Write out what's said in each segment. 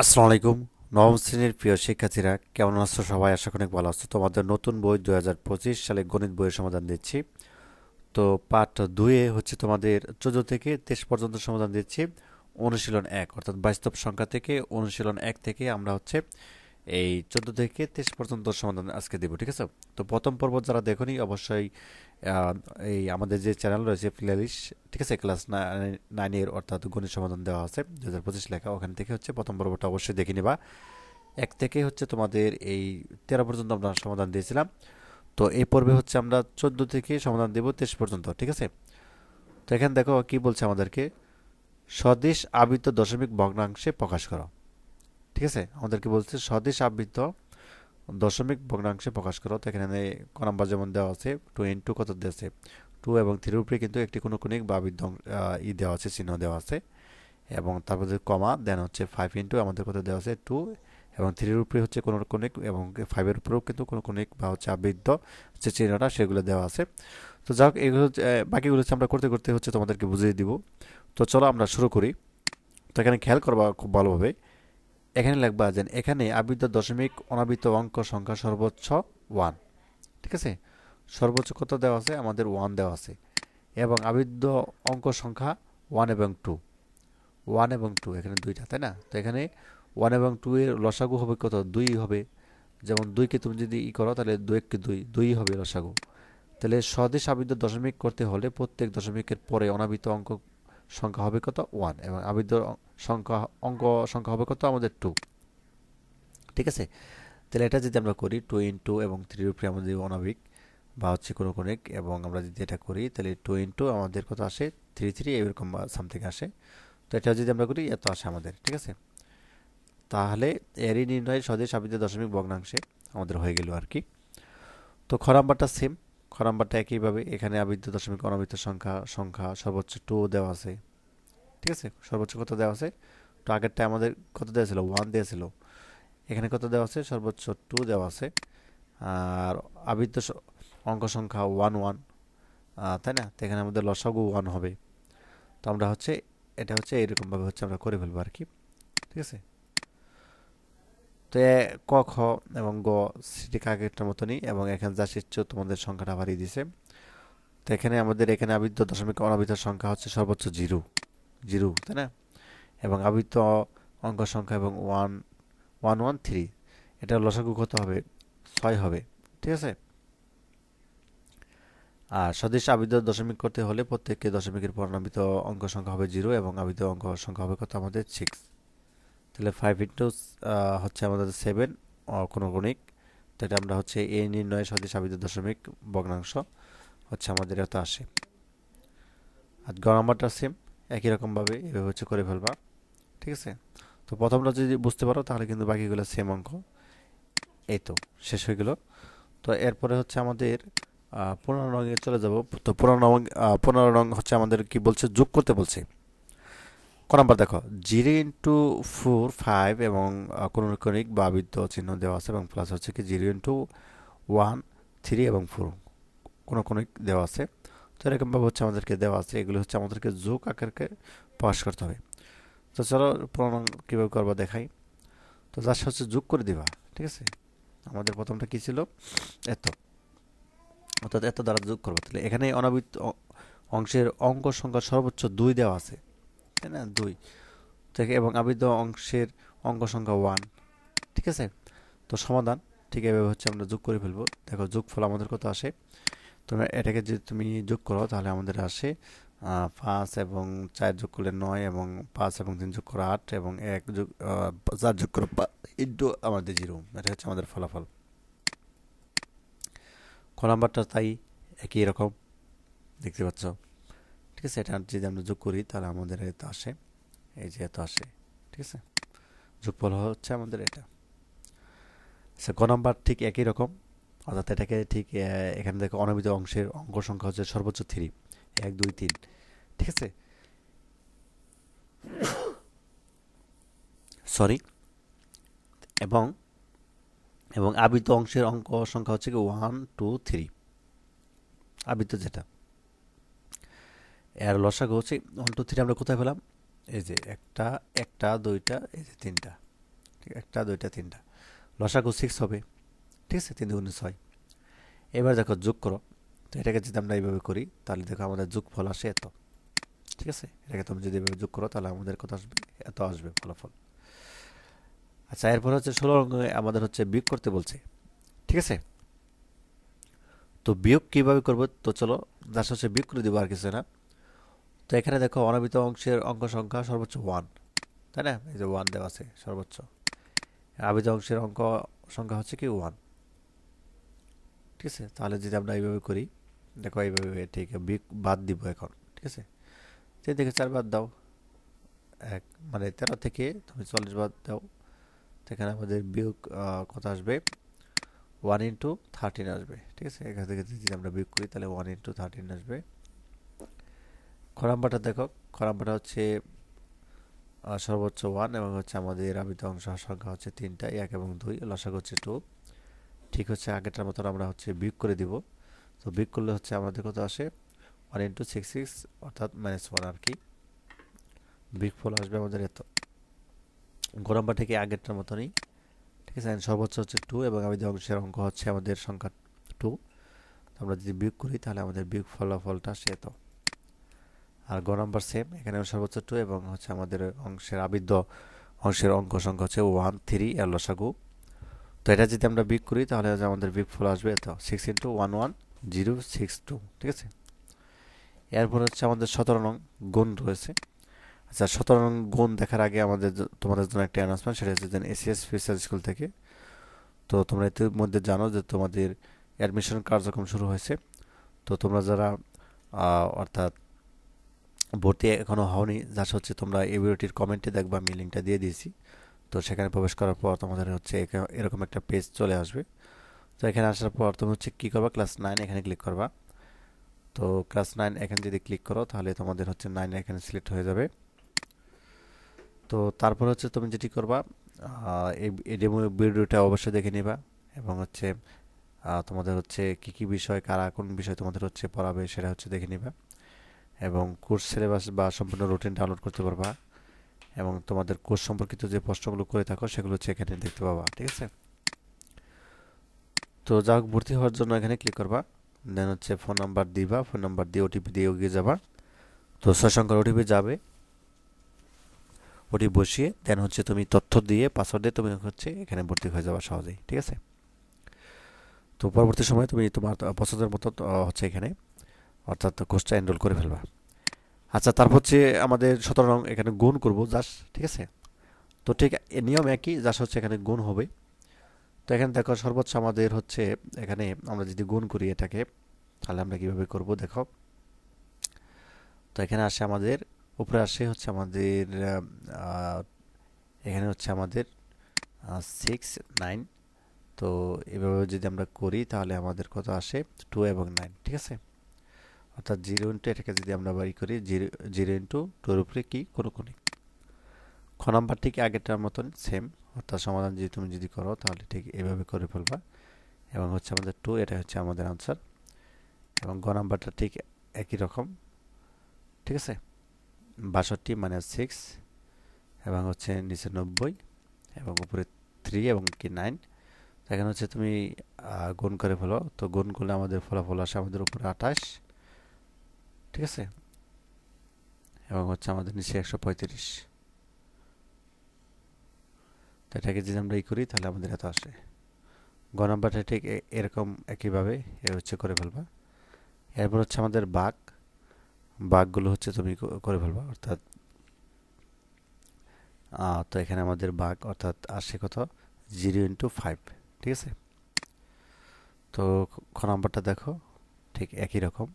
আসসালামু আলাইকুম। নবম শ্রেণির প্রিয় শিক্ষার্থীরা, কেমন আছো সবাই? আশা অনেক ভালো আছো। তোমাদের নতুন বই দু হাজার পঁচিশ সালে গণিত বইয়ের সমাধান দিচ্ছি। তো পাঠ দুয়ে হচ্ছে তোমাদের চোদ্দ থেকে তেইশ পর্যন্ত সমাধান দিচ্ছি। অনুশীলন এক, অর্থাৎ বাস্তব সংখ্যা থেকে অনুশীলন এক থেকে আমরা হচ্ছে এই চোদ্দ থেকে তেইশ পর্যন্ত সমাধান আজকে দেবো, ঠিক আছে? তো প্রথম পর্ব যারা দেখোনি, অবশ্যই এই আমাদের যে চ্যানেল রয়েছে প্লেলিস্ট ঠিক আছে? ক্লাস নাইনের অর্থাৎ গণিত সমাধান দেওয়া আছে দু হাজার পঁচিশ লেখা, ওখান থেকে হচ্ছে প্রথম পর্বটা অবশ্যই দেখে নিবা। এক থেকে হচ্ছে তোমাদের এই তেরো পর্যন্ত আমরা সমাধান দিয়েছিলাম। তো এই পর্বে হচ্ছে আমরা চোদ্দ থেকে সমাধান দেব, তেইশ পর্যন্ত, ঠিক আছে? তো এখানে দেখো কি বলছে আমাদেরকে, স্বদেশ আবৃত দশমিক ভগ্নাংশে প্রকাশ করো। ঠিক আছে? আমাদেরকে বলছে স্বদেশ আবৃত দশমিক ভগ্নাংশে প্রকাশ করো। তো এখানে ক নাম্বার যেমন দেওয়া আছে টু ইন টু কত দেওয়া আছে? টু এবং থ্রির উপরে কিন্তু একটি কোনো কোনিক বা আবৃত ই দেওয়া আছে চিহ্ন দেওয়া আছে। এবং তারপর কমা দেন হচ্ছে ফাইভ ইন্টু আমাদের কত দেওয়া আছে? টু এবং থ্রির উপরে হচ্ছে কোনো কোনিক এবং ফাইভের উপরেও কিন্তু কোনো কোনিক বা হচ্ছে আবৃদ্ধ যে চিহ্নটা সেগুলো দেওয়া আছে। তো যাক এগুলো হচ্ছে, আহ, বাকিগুলো হচ্ছে আমরা করতে করতে হচ্ছে তোমাদেরকে বুঝিয়ে দিব। তো চলো আমরা শুরু করি। তো এখানে খেয়াল করবা খুব ভালোভাবে। এখানে লিখবা যে এখানে আবৃত দশমিক অনাবৃত অঙ্ক সংখ্যা সর্বোচ্চ ওয়ান ঠিক আছে? সর্বোচ্চ কত দেওয়া আছে? আমাদের ওয়ান দেওয়া আছে। এবং আবৃত অঙ্ক সংখ্যা ওয়ান এবং টু ওয়ান এবং টু এখানে দুইটা, তাই না? তো এখানে ওয়ান এবং টু এর লসাগু হবে কত? দুই হবে। যেমন দুইকে তুমি যদি ই করো, তাহলে দুই এককে দুই দুই হবে লসাগু। তাহলে স্বদেশ আবৃত দশমিক করতে হলে প্রত্যেক দশমিকের পরে অনাবৃত অঙ্ক সংখ্যা হবে কত? ওয়ান এবং আবৃত সংখ্যা, অঙ্ক সংখ্যা হবে কত? আমাদের টু ঠিক আছে? তাহলে এটা যদি আমরা করি টু ইন্টু এবং থ্রির উপরে আমাদের অনাবিক বা হচ্ছে কোনো কোনিক এবং আমরা যদি এটা করি, তাহলে টু ইন্টু আমাদের কত আসে? থ্রি থ্রি এরকম সামথিং আসে। তো এটা যদি আমরা করি, এত আসে আমাদের। ঠিক আছে? তাহলে এরই নির্ণয় স্বদেশ আবৃত দশমিক ভগ্নাংশে আমাদের হয়ে গেল আর কি। তো খ নাম্বারটা সেম খ নাম্বারটা একইভাবে এখানে আবৃত দশমিক অনাবৃত সংখ্যা সংখ্যা সর্বোচ্চ টু দেওয়া আছে। ঠিক আছে? সর্বোচ্চ কত দেওয়া আছে? তো আগেরটা আমাদের কত দেওয়া ছিল? ওয়ান দেওয়া ছিল। এখানে কত দেওয়া আছে? সর্বোচ্চ টু দেওয়া আছে। আর আবৃত অঙ্ক সংখ্যা ওয়ান ওয়ান তাই না? তো এখানে আমাদের লসাগু ওয়ান হবে। তো আমরা হচ্ছে, এটা হচ্ছে এরকমভাবে হচ্ছে আমরা করে ফেলব আর কি ঠিক আছে? তো ক, খ এবং গ সেটি কাকেরটার মতনই এবং এখানে যা শিখছ তোমাদের সংখ্যাটা বাড়িয়ে দিছে তো এখানে আমাদের, এখানে আবৃত দশমিক অনাবৃত সংখ্যা হচ্ছে সর্বোচ্চ জিরো জিরো, তাই না? এবং আবৃত অঙ্ক সংখ্যা এবং ওয়ান ওয়ান ওয়ান থ্রি এটা লসাগু কত হবে? ছয় হবে, ঠিক আছে? আর সদৃশ আবৃত দশমিক করতে হলে প্রত্যেককে দশমিকের পর অঙ্ক সংখ্যা হবে জিরো এবং আবৃত অঙ্ক সংখ্যা হবে কত? আমাদের সিক্স তাহলে ফাইভ ইন্টু হচ্ছে আমাদের সেভেন কোনো গণিক তো এটা আমরা হচ্ছে এই নির্ণয় সদৃশ আবৃত দশমিক ভগ্নাংশ হচ্ছে আমাদের এত আসে। আর গ নাম্বারটা সেম একই রকমভাবে এভাবে হচ্ছে করে ফেলবা ঠিক আছে? তো প্রথমটা যদি বুঝতে পারো তাহলে কিন্তু বাকিগুলো সেম অঙ্ক। এই তো শেষ হয়ে গেল। তো এরপরে হচ্ছে আমাদের পনেরো রঙে চলে যাব। তো পনেরো রং আহ, পনেরো রং হচ্ছে আমাদের কি বলছে? যোগ করতে বলছে। ক নাম্বার দেখো জিরো ইন্টু ফোর ফাইভ এবং কোনিক বা আবৃত্ত চিহ্ন দেওয়া আছে এবং প্লাস হচ্ছে কি? জিরো ইন্টু ওয়ান থ্রি এবং ফোর কোনো কোনিক দেওয়া আছে। তো এরকমভাবে হচ্ছে আমাদেরকে দেওয়া আছে। এগুলো হচ্ছে আমাদেরকে যোগ আকারকে প্রকাশ করতে হবে। তো চলো প্রণাম কীভাবে করবা দেখাই। তো জাস্ট হচ্ছে যোগ করে দিবা, ঠিক আছে? আমাদের প্রথমটা কী ছিল? এত। অর্থাৎ এত দ্বারা যোগ করব। তাহলে এখানে অনাবৃত্ত অ- অংশের অঙ্ক সংখ্যা সর্বোচ্চ দুই দেওয়া আছে। তাই না? দুই। থেকে এবং আবৃত অংশের অঙ্ক সংখ্যা ওয়ান ঠিক আছে? তো সমাধান, ঠিক এভাবে হচ্ছে আমরা যোগ করে ফেলব। দেখো যোগফল আমাদের কত আসে? তোমরা এটাকে যদি তুমি যোগ করো, তাহলে আমাদের আসে পাঁচ এবং চার যোগ করলে নয় এবং পাঁচ এবং তিন যোগ করে আট এবং এক যোগ চার যোগ করে ইন্টু আমাদের জিরো। এটা হচ্ছে আমাদের ফলাফল। ক নাম্বারটা তাই একই রকম, দেখতে পাচ্ছ? ঠিক আছে, এটা যদি আমরা যোগ করি, তাহলে আমাদের এত আসে, এই যে এত আসে, ঠিক আছে? যোগফল হচ্ছে আমাদের এটা। আচ্ছা ক নাম্বার ঠিক একই রকম অর্থাৎ এটাকে ঠিক এখানে দেখো অনাবৃত অংশের অঙ্ক সংখ্যা হচ্ছে সর্বোচ্চ থ্রি, এক, দুই, তিন। ঠিক আছে? সরি এবং এবং আবৃত অংশের অঙ্ক সংখ্যা হচ্ছে কি ওয়ান টু থ্রি আবৃত যেটা। এর লসাগু হচ্ছে ওয়ান টু থ্রি আমরা কোথায় পেলাম? এই যে একটা একটা, দুইটা, এই যে তিনটা। ঠিক, একটা, দুইটা, তিনটা। লসাগু সিক্স হবে। ঠিক আছে তিন দুগুণে ছয়। এবার দেখো যোগ করো। তো এটাকে যদি আমরা এইভাবে করি, তাহলে দেখো আমাদের যোগ ফল আসে এত। ঠিক আছে? এটাকে তুমি যদি এভাবে যোগ করো, তাহলে আমাদের কত আসবে? এত আসবে ফলাফল। আচ্ছা এরপর হচ্ছে ষোলো আমাদের হচ্ছে বিয়োগ করতে বলছে। ঠিক আছে? তো বিয়োগ কীভাবে করব? তো চলো, যার হচ্ছে বিয়োগ করে দেবো আর কিছু না। তো এখানে দেখো অনাবিত অংশের অঙ্ক সংখ্যা সর্বোচ্চ ওয়ান। তাই না? এই যে ওয়ান দেওয়া আছে, সর্বোচ্চ। আবিত অংশের অঙ্ক সংখ্যা হচ্ছে কি ওয়ান। ঠিক আছে? তাহলে যদি আমরা এইভাবে করি, দেখো এইভাবে ঠিক বিয়োগ বাদ দিব এখন, ঠিক আছে? তিন থেকে চার বাদ দাও। এক মানে তেরো থেকে তুমি চল্লিশ বাদ দাও। সেখানে আমাদের বিয়োগ কত আসবে? ওয়ান ইন্টু থার্টিন আসবে, ঠিক আছে? এখান থেকে যদি আমরা বিয়োগ করি, তাহলে ওয়ান ইন্টু থার্টিন আসবে। খরাম্বাটা দেখো খরাম্বাটা হচ্ছে সর্বোচ্চ ওয়ান এবং হচ্ছে আমাদের আবিত অংশ, সংখ্যা হচ্ছে তিনটা, এক এবং দুই, লসাগ হচ্ছে টু। ঠিক হচ্ছে আগেটার মতন আমরা হচ্ছে বিয়োগ করে দিব। তো বিয়োগ করলে হচ্ছে আমাদের কত আসে? ওয়ান ইন্টু সিক্স সিক্স অর্থাৎ মাইনাস ওয়ান আর কি। বিগ ফল আসবে আমাদের এত। গরম্বা থেকে আগেরটার মতনই। ঠিক আছে সর্বোচ্চ হচ্ছে টু এবং আবিদ অংশের অঙ্ক হচ্ছে আমাদের সংখ্যা টু আমরা যদি বিয়োগ করি তাহলে আমাদের বিয়োগ ফলাফলটা সে তো আর গ নম্বর সেম এখানে সর্বোচ্চ টু এবং হচ্ছে আমাদের অংশের আবিদ্য অংশের অঙ্ক সংখ্যা হচ্ছে ওয়ান থ্রি এর লসাগু। এটা যদি আমরা বিগ করি, তাহলে আমাদের বিগ ফল আসবে, তো six into one one zero six two ঠিক আছে? এরপর হচ্ছে আমাদের সতেরো নং গুণ রয়েছে। আচ্ছা সতেরো নং গুণ দেখার আগে আমাদের তোমাদের জন্য একটা অ্যানাউন্সমেন্ট সেটা হচ্ছে এসিএস স্পেশাল স্কুল থেকে। তো তোমরা মধ্যে জানো যে তোমাদের অ্যাডমিশন কার্যক্রম শুরু হয়েছে। তো তোমরা যারা অর্থাৎ ভর্তি এখনও হওনি যা হচ্ছে তোমরা এই ভিডিওটির কমেন্টে দেখবা, আমি লিঙ্কটা দিয়ে দিয়েছি। তো সেখানে প্রবেশ করার পর তোমাদের হচ্ছে এরকম একটা পেজ চলে আসবে। তো এখানে আসার পর তুমি হচ্ছে কী করবা? ক্লাস নাইন এখানে ক্লিক করবা। তো ক্লাস নাইন এখানে যদি ক্লিক করো, তাহলে তোমাদের হচ্ছে নাইন এখানে সিলেক্ট হয়ে যাবে। তো তারপর হচ্ছে তুমি যেটি করবা এই ডেমো ভিডিওটা অবশ্যই দেখে নিবা এবং হচ্ছে তোমাদের হচ্ছে কি কি বিষয়, কারা, কোন বিষয় তোমাদের হচ্ছে পড়াবে সেটা হচ্ছে দেখে নিবা এবং কোর্স সিলেবাস বা সম্পূর্ণ রুটিন ডাউনলোড করতে পারবা। এবং তোমাদের কোর্স সম্পর্কিত যে প্রশ্নগুলো করে থাকো, সেগুলো হচ্ছে এখানে দেখতে পাবা, ঠিক আছে? তো যা হোক ভর্তি হওয়ার জন্য এখানে ক্লিক করবা। দেন হচ্ছে ফোন নাম্বার দিবা ফোন নাম্বার দিয়ে ওটিপি দিয়ে এগিয়ে যাবা। তো ছয় সংখ্যার ওটিপি যাবে। ওটি বসিয়ে দেন হচ্ছে তুমি তথ্য দিয়ে পাসওয়ার্ড দিয়ে তুমি হচ্ছে এখানে ভর্তি হয়ে যাবা সহজেই, ঠিক আছে? তো পরবর্তী সময় তুমি তোমার পছন্দের মতো হচ্ছে এখানে, অর্থাৎ কোর্সটা এনরোল করে ফেলবা। আচ্ছা তারপর হচ্ছে আমাদের সতেরো রং এখানে গুণ করব জাস ঠিক আছে? তো ঠিক নিয়ম একই জাস হচ্ছে এখানে গুণ হবে। তো এখানে দেখো, সর্বোচ্চ আমাদের হচ্ছে এখানে আমরা যদি গুণ করি এটাকে, তাহলে আমরা কীভাবে করব, দেখো? তো এখানে আসে আমাদের, উপরে আসে হচ্ছে আমাদের এখানে হচ্ছে আমাদের সিক্স নাইন তো এভাবে যদি আমরা করি, তাহলে আমাদের কত আসে? টু এবং নাইন ঠিক আছে? অর্থাৎ জিরো ইন্টু এটাকে যদি আমরা বাড়ি করি জিরো জিরো ইন্টু টুর উপরে কি? কোনো কোনি খ নাম্বার ঠিক আগেরটার মতন সেম অর্থাৎ সমাধান যদি তুমি যদি করো, তাহলে ঠিক এভাবে করে ফেলবা। এবং হচ্ছে আমাদের টু এটা হচ্ছে আমাদের আনসার এবং গ নাম্বারটা ঠিক একই রকম। ঠিক আছে? বাষট্টি মানে সিক্স এবং হচ্ছে নিচে নব্বই, এবং উপরে থ্রি এবং কি নাইন এখানে হচ্ছে তুমি গুণ করে ফেলো। তো গুণ করলে আমাদের ফলাফল আসে আমাদের উপরে আঠাশ। ঠিক আছে? এবং হচ্ছে আমাদের নিচে একশো পঁয়ত্রিশ। তো এটাকে যদি আমরা ই করি, তাহলে আমাদের এত আসে। গ নাম্বারটা ঠিক এরকম একইভাবে এ হচ্ছে করে ফেলবা। এরপর হচ্ছে আমাদের বাঘ। বাঘগুলো হচ্ছে তুমি করে ফেলবা, অর্থাৎ তো এখানে আমাদের বাঘ অর্থাৎ আসে কত? জিরো ইন্টু ফাইভ, ঠিক আছে? তো খ নাম্বারটা দেখো, ঠিক একই রকম।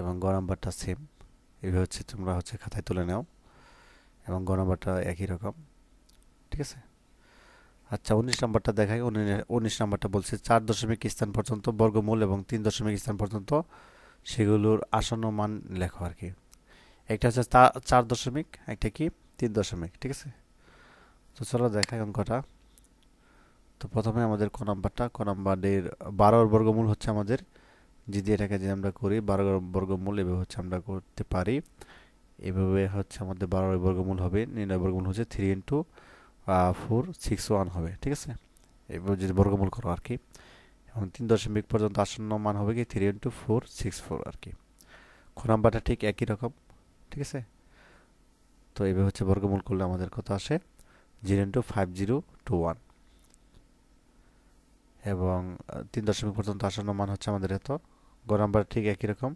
এবং গ নাম্বারটা সেম এভাবে হচ্ছে তোমরা হচ্ছে খাতায় তুলে নাও এবং গ নাম্বারটা একই রকম। ঠিক আছে? আচ্ছা উনিশ নাম্বারটা দেখাই। উনিশ নাম্বারটা বলছে, চার দশমিক স্থান পর্যন্ত বর্গমূল এবং তিন দশমিক স্থান পর্যন্ত সেগুলোর আসন্ন মান লেখো আর কি। একটা হচ্ছে চার দশমিক, একটা কি? তিন দশমিক। ঠিক আছে? তো চলো দেখাই অঙ্কটা তো প্রথমে আমাদের ক নাম্বারটা। ক নাম্বারের বারোর বর্গমূল হচ্ছে আমাদের যদি এটাকে যদি আমরা করি, বারো বর্গমূল এভাবে হচ্ছে আমরা করতে পারি। এভাবে হচ্ছে আমাদের বারো বর্গমূল হবে, নির্ণয় বর্গমূল হচ্ছে three into four six one হবে, ঠিক আছে? এবার যদি বর্গমূল করো আর কি। এবং তিন দশমিক পর্যন্ত আসন্ন মান হবে কি? Three into four six four আর কি। খ নাম্বারটা ঠিক একই রকম, ঠিক আছে? তো এভাবে হচ্ছে বর্গমূল করলে আমাদের কত আসে? Zero into five zero two one এবং তিন দশমিক পর্যন্ত আসন্ন মান হচ্ছে আমাদের এত গ নাম্বার ঠিক একই রকম?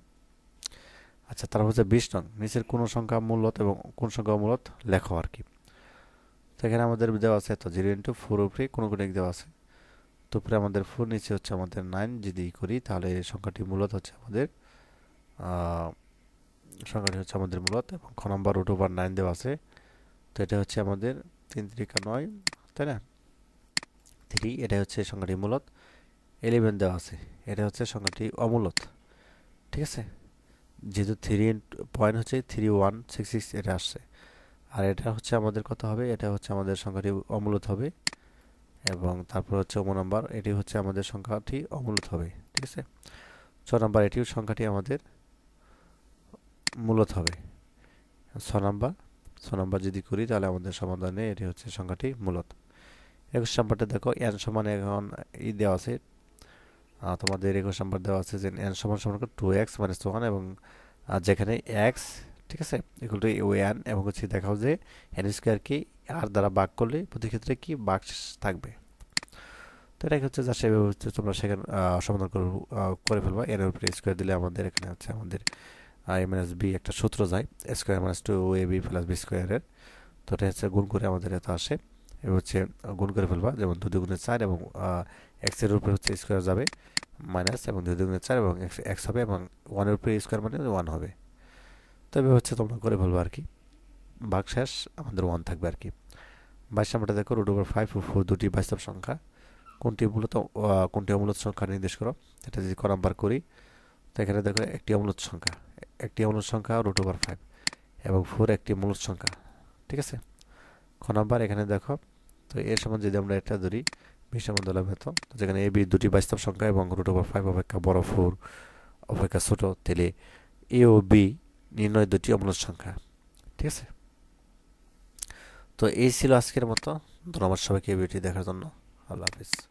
আচ্ছা তারপর হচ্ছে বিশ নং। নিচের কোন সংখ্যা মূলত এবং কোন সংখ্যা মূলত লেখো আর কি। তো এখানে আমাদের দেওয়া আছে এত, জিরো ইন্টু ফোর উপরে কোনো কোনো এক দেওয়া আছে? তো উপরে আমাদের ফোর, নিচে হচ্ছে আমাদের নাইন। যদি করি, তাহলে সংখ্যাটি মূলত হচ্ছে আমাদের সংখ্যাটি হচ্ছে আমাদের মূলত এবং খ নম্বর রুট ওভার নাইন দেওয়া আছে। তো এটা হচ্ছে আমাদের তিন ত্রিকা নয়, তাই না? থ্রি এটা হচ্ছে সংখ্যাটি মূলত। ইলেভেন দেওয়া আছে। এটা হচ্ছে সংখ্যাটি অমূলত। ঠিক আছে? যেহেতু থ্রি পয়েন্ট হচ্ছে থ্রি ওয়ান সিক্স সিক্স এটা আসছে। আর এটা হচ্ছে আমাদের কত হবে? এটা হচ্ছে আমাদের সংখ্যাটি অমূলত হবে। এবং তারপর হচ্ছে ওমো নাম্বার, এটি হচ্ছে আমাদের সংখ্যাটি অমূলত হবে। ঠিক আছে? ছ নাম্বার, এটিও সংখ্যাটি আমাদের মূলত হবে। ছ নাম্বার ছ নাম্বার যদি করি তাহলে আমাদের সমাধানে এটি হচ্ছে সংখ্যাটি মূলত। একুশ নাম্বারটা দেখো এন সমান এখন ই দেওয়া আছে তোমাদের একুশ নাম্বার দেওয়া আছে যে এন সমান সমান টু এক্স মাইনাস ওয়ান এবং যেখানে এক্স ঠিক আছে? এগুলো ও এন এবং হচ্ছে দেখাও যে এন স্কোয়ার কি আর দ্বারা বাক করলে প্রতি ক্ষেত্রে কি ভাগ থাকবে? তো এটা হচ্ছে যা সেভাবে হচ্ছে তোমরা সেখানে সমাধান করে ফেলবা। এর উপরে স্কোয়ার দিলে আমাদের এখানে হচ্ছে আমাদের এ মাইনাস বি একটা সূত্র যায়। স্কোয়ার মাইনাস টু ও এ বি প্লাস বি স্কোয়ারের তো এটা হচ্ছে গুণ করে আমাদের এত আসে। এবার হচ্ছে গুণ করে ফেলবা। যেমন দুই দুগুণে চার এবং এক্সের উপরে হচ্ছে স্কোয়ার যাবে মাইনাস এবং দুই দুগুণে চার এবং এক্স হবে এবং ওয়ানের উপরে স্কোয়ার মানে ওয়ান হবে। তবে হচ্ছে তোমরা করে ফেলব আর কি ভাগ শেষ আমাদের ওয়ান থাকবে আর কি। বাইশ নাম্বারটা দেখো রুট ওভার ফাইভ ফোর দুটি বাস্তব সংখ্যা। কোনটি মূলত কোনটি অমূলত সংখ্যা নির্দেশ করো? এটা যদি ক নাম্বার করি, তো এখানে দেখো একটি অমূলত সংখ্যা, একটি অমূলত সংখ্যা রুট ওভার ফাইভ এবং ফোর একটি মূলত সংখ্যা, ঠিক আছে? খ নাম্বার এখানে দেখো, তো এর সমান যদি আমরা এটা ধরি বিশ সমান ভেতর। যেখানে এ বি দুটি বাস্তব সংখ্যা এবং রুট ওভার ফাইভ অপেক্ষা বড় ফোর অপেক্ষা ছোট তেলে এ ও বি নির্ণয় দুটি অমূলত সংখ্যা। ঠিক আছে? তো এই ছিল আজকের মতো। ধন্যবাদ সবাইকে এই ভিডিওটি দেখার জন্য। আল্লাহ হাফিজ।